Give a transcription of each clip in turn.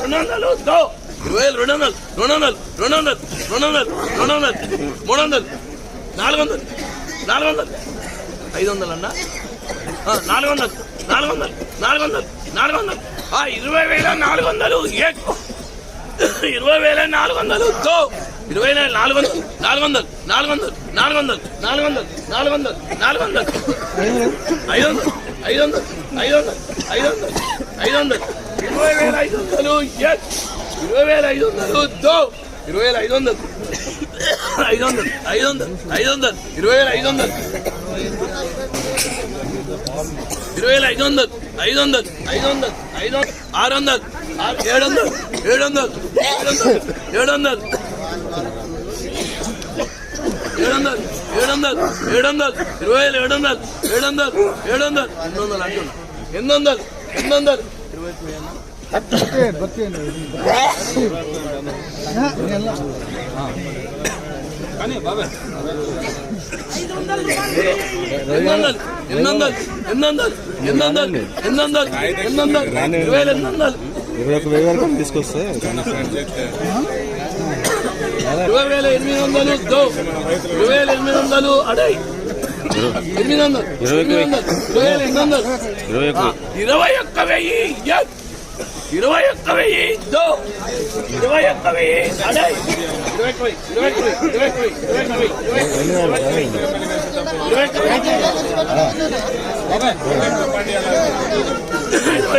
రెండు వందలు దో ఇరవై వేలు రెండు వందలు రెండు వందలు రెండు వందలు రెండు వందలు రెండు వందలు మూడు వందలు నాలుగు వందలు నాలుగు వందలు ఐదు వందలు అన్న నాలుగు వందలు నాలుగు వందలు నాలుగు వందలు నాలుగు వందలు ఆ, ఇరవై వేల నాలుగు వందలు ఎక్కువ ఇరవై వేల నాలుగు వందలు దో ఇరవై వేల నాలుగు వందలు నాలుగు వందలు నాలుగు వందలు నాలుగు వందలు నాలుగు వందలు నాలుగు వందలు నాలుగు వందలు ఐదు వందలు ఐదు వందలు ఐదు వందలు ఐదు వందలు ఐదు వందలు ఇరవై వేల ఐదు వందలు ఎస్ ఇరవై వేల ఐదు వందలు దో. ఇరవై వేల ఐదు వందలు. ఐదు వందలు ఐదు వందలు ఐదు వందలు. ఇరవై వేల ఐదు వందలు. ఇరవై వేల ఐదు వందలు ఐదు వందలు ఐదు వందలు ఐదు వందలు ఆరు వందలు ఆరు ఏడు వందలు ఏడు వందలు ఏడు వందలు ఏడు వందలు ఏడు వందలు ఏడు వందలు ఇరవై వేలు ఏడు వందలు ఏడు వందలు ఏడు వందలు ఎనిమిది వందలు అంటున్నా ఎనిమిది వందలు ఎనిమిది వందలు ఇరవై ఒక వెయ్యి వరకు తీసుకొస్తే ఇరవై వేల ఎనిమిది వందలు ఇరవై వేల ఎనిమిది వందలు అడై ఎనిమిది వందలు ఇరవై ఒక్క ఇరవై ఒక్క వెయ్యి ఇరవై ఒక్క వెయ్యి ఇరవై ఒక్క వెయ్యి ఇరవై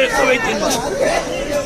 ఒక్క వెయ్యి